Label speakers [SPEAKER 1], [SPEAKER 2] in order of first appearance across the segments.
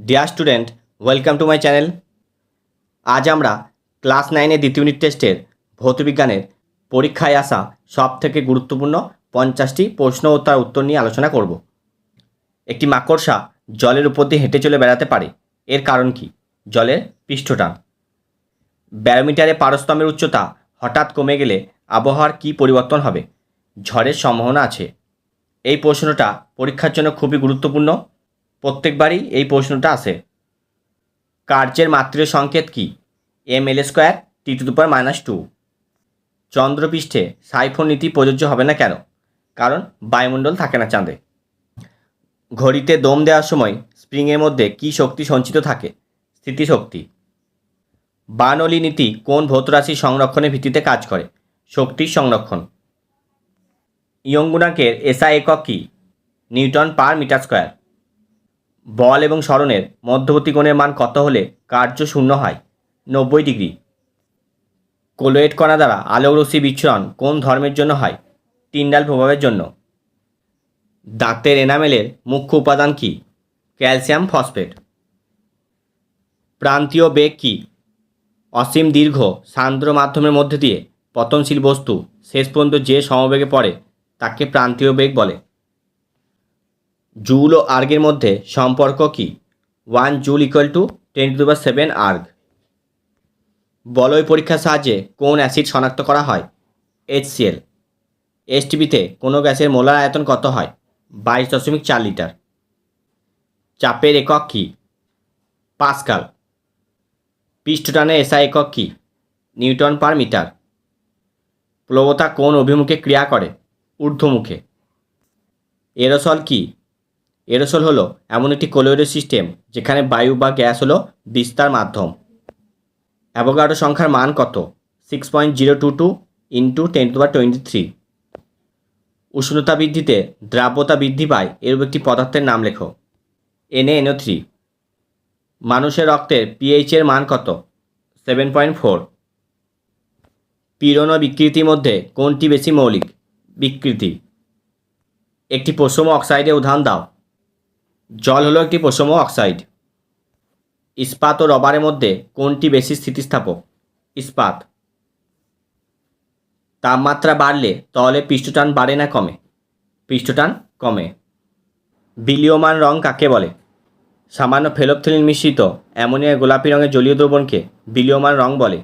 [SPEAKER 1] Dear student welcome to my channel আজ আমরা class নাইনের দ্বিতীয় ইউনিট টেস্টের ভৌতবিজ্ঞানের পরীক্ষায় আসা সব থেকে গুরুত্বপূর্ণ পঞ্চাশটি প্রশ্ন ও তার উত্তর নিয়ে আলোচনা করব। একটি মাকড়সা জলের উপর দিয়ে হেঁটে চলে বেড়াতে পারে। এর কারণ কি? জলের পৃষ্ঠটান। ব্যারোমিটারে পারস্তম্ভের উচ্চতা হঠাৎ কমে গেলে আবহাওয়ার কী পরিবর্তন হবে? ঝড়ের সম্ভাবনা আছে। এই প্রশ্নটা পরীক্ষার জন্য খুবই গুরুত্বপূর্ণ। প্রত্যেকবারই এই প্রশ্নটা আসে কার্যের মাত্রীয় সংকেত কি? M L square T to the power minus two চন্দ্রপৃষ্ঠে siphon নীতি প্রযোজ্য হবে না কেন? কারণ বায়ুমণ্ডল থাকে না চাঁদে। ঘড়িতে দম দেওয়ার সময় স্প্রিংয়ের মধ্যে কী শক্তি সঞ্চিত থাকে? স্থিতিশক্তি। বার্নলি নীতি কোন ভৌতরাশি সংরক্ষণের ভিত্তিতে কাজ করে? শক্তির সংরক্ষণ। ইয়ং গুণাঙ্কের এসআই একক কী? Newton per metre square. বল এবং সরণের মধ্যবর্তী কোণের মান কত হলে কার্য শূন্য হয়? নব্বই ডিগ্রি। কোলোয়েট কণা দ্বারা আলোক রশ্মি বিচ্ছুরণ কোন ধর্মের জন্য হয়? টিন্ডাল প্রভাবের জন্য। দাঁতের এনামেলের মুখ্য উপাদান কি? Calcium phosphate. প্রান্তীয় বেগ কি? অসীম দীর্ঘ সান্দ্র মাধ্যমের মধ্যে দিয়ে পতনশীল বস্তু শেষ পর্যন্ত যে সমবেগে পড়ে তাকে প্রান্তীয় বেগ বলে। জুল ও আর্গের মধ্যে সম্পর্ক কি? One joule equal to ten to power seven erg বলয় পরীক্ষার সাহায্যে কোন অ্যাসিড শনাক্ত করা হয়? এইচসিএল এসটিপিতে কোনো গ্যাসের মোলার আয়তন কত হয়? বাইশ দশমিক চার লিটার। চাপের একক কী? পাসকাল পৃষ্ঠটানের এসআই একক কী? Newton per metre. প্লবতা কোন অভিমুখে ক্রিয়া করে? ঊর্ধ্বমুখে। এরোসল কি? এরোসল হলো এমন একটি কোলোয়েডের সিস্টেম যেখানে বায়ু বা গ্যাস হলো বিস্তার মাধ্যম। অ্যাভোগাডো সংখ্যার মান কত? Six point zero two two into ten to বা টোয়েন্টি থ্রি উষ্ণতা বৃদ্ধিতে দ্রাব্যতা বৃদ্ধি পায় এরূপ একটি পদার্থের নাম লেখো। এনএ এনও থ্রি মানুষের রক্তের পিএইচ এর মান কত? সেভেন পয়েন্ট ফোর পীড়ন বিকৃতির মধ্যে কোনটি বেশি মৌলিক? বিকৃতি। একটি পশম অক্সাইডের উদাহরণ দাও। জল হলো একটি পশম অক্সাইড। ইস্পাত ও রবারের মধ্যে কোনটি বেশি স্থিতিস্থাপক? ইস্পাত। তাপমাত্রা বাড়লে তাহলে পৃষ্ঠটান বাড়ে না কমে? পৃষ্ঠটান কমে। বিলীয়মান রং কাকে বলে? সামান্য ফেলোপথেলিন মিশ্রিত অ্যামোনিয়া গোলাপি রঙের জলীয় দ্রবণকে বিলীয়মান রং বলে।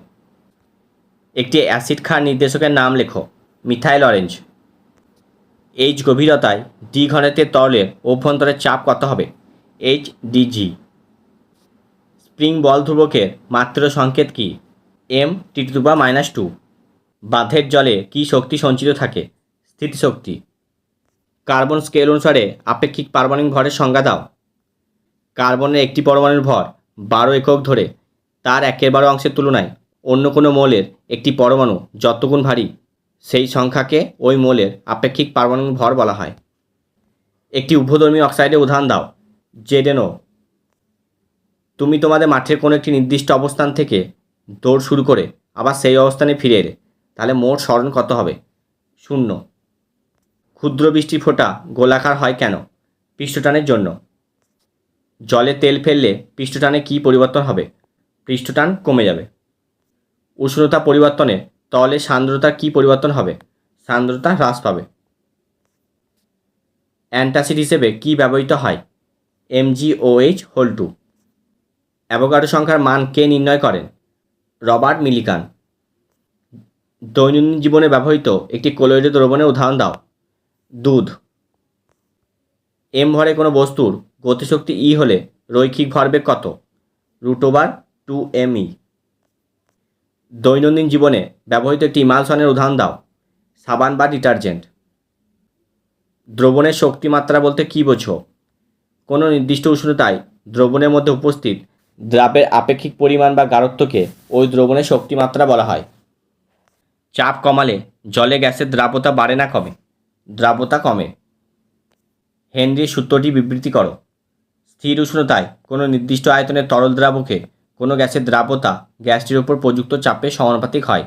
[SPEAKER 1] একটি অ্যাসিড ক্ষার নির্দেশকের নাম লেখো, মিথাইল অরেঞ্জ। এইচ গভীরতায় ডি ঘনত্বের তরলের অভ্যন্তরের চাপ কত হবে? এইচ ডিজি স্প্রিং বল ধ্রুবকের মাত্র সংকেত কি? M T to minus two বাঁধের জলে কী শক্তি সঞ্চিত থাকে? স্থিতিশক্তি। কার্বন স্কেল অনুসারে আপেক্ষিক পারমাণবিক ভরের সংজ্ঞা দাও। কার্বনের একটি পরমাণুর ভর বারো একক ধরে তার একের বারো অংশের তুলনায় অন্য কোনো মৌলের একটি পরমাণু যতগুণ ভারী সেই সংখ্যাকে ওই মোলের আপেক্ষিক পারমাণবিক ভর বলা হয়। একটি উভধর্মী অক্সাইডের উদাহরণ দাও জেডেনও তুমি তোমাদের মাঠের কোনো একটি নির্দিষ্ট অবস্থান থেকে দৌড় শুরু করে আবার সেই অবস্থানে ফিরে এলে, তাহলে মোট স্মরণ কত হবে? শূন্য। ক্ষুদ্র বৃষ্টি ফোঁটা গোলাকার হয় কেন? পৃষ্ঠটানের জন্য। জলে তেল ফেললে পৃষ্ঠটানে কী পরিবর্তন হবে? পৃষ্ঠটান কমে যাবে। উষ্ণতা পরিবর্তনে তলে সান্দ্রতার কী পরিবর্তন হবে? সান্দ্রতা হ্রাস পাবে। অ্যান্টাসিড হিসেবে কী ব্যবহৃত হয়? এমজিওএইচ হোল টু। অ্যাভোগাডো সংখ্যার মান কে নির্ণয় করেন? Robert Millikan. দৈনন্দিন জীবনে ব্যবহৃত একটি কোলোয়েড দ্রবণের উদাহরণ দাও। দুধ। এম ভরে কোনো বস্তুর গতিশক্তি ই হলে রৈখিক ভরবেগ কত? Root over two M E. দৈনন্দিন জীবনে ব্যবহৃত একটি ইমালসনের উদাহরণ দাও। সাবান বা ডিটারজেন্ট। দ্রবণের শক্তিমাত্রা বলতে কী বোঝো? কোনো নির্দিষ্ট উষ্ণতায় দ্রবণের মধ্যে উপস্থিত দ্রাবের আপেক্ষিক পরিমাণ বা গাঢ়ত্বকে ওই দ্রবণের শক্তিমাত্রা বলা হয়। চাপ কমালে জলে গ্যাসের দ্রাবতা বাড়ে না কমে, দ্রাবতা কমে। হেনরির সূত্রটি বিবৃতি করো। স্থির উষ্ণতায় কোনো নির্দিষ্ট আয়তনের তরল দ্রাবকে কোনো গ্যাসের দ্রাব্যতা গ্যাসটির উপর প্রযুক্ত চাপের সমানুপাতিক হয়।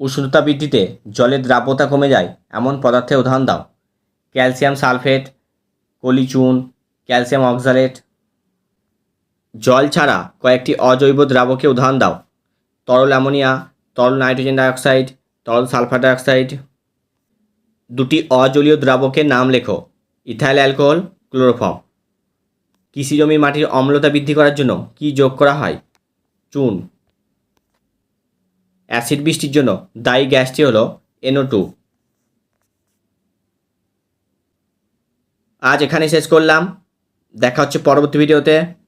[SPEAKER 1] উষ্ণতা বৃদ্ধিতে জলের দ্রাব্যতা কমে যায়, এমন পদার্থের উদাহরণ দাও। ক্যালসিয়াম সালফেট, কলিচুন, ক্যালসিয়াম অক্সালেট জল ছাড়া কয়েকটি অজৈব দ্রাবকে উদাহরণ দাও। তরল অ্যামোনিয়া, তরল নাইট্রোজেন ডাইঅক্সাইড, তরল সালফার ডাইঅক্সাইড। দুটি অজলীয় দ্রাবকের নাম লেখো, ইথাইল অ্যালকোহল, ক্লোরোফর্ম। কৃষি জমির মাটির অম্লতা বৃদ্ধি করার জন্য কি যোগ করা হয়? চুন। অ্যাসিড বৃষ্টির জন্য দায়ী গ্যাসটি হল এনও টু। আজ এখানে শেষ করলাম। দেখা হচ্ছে পরবর্তী ভিডিওতে।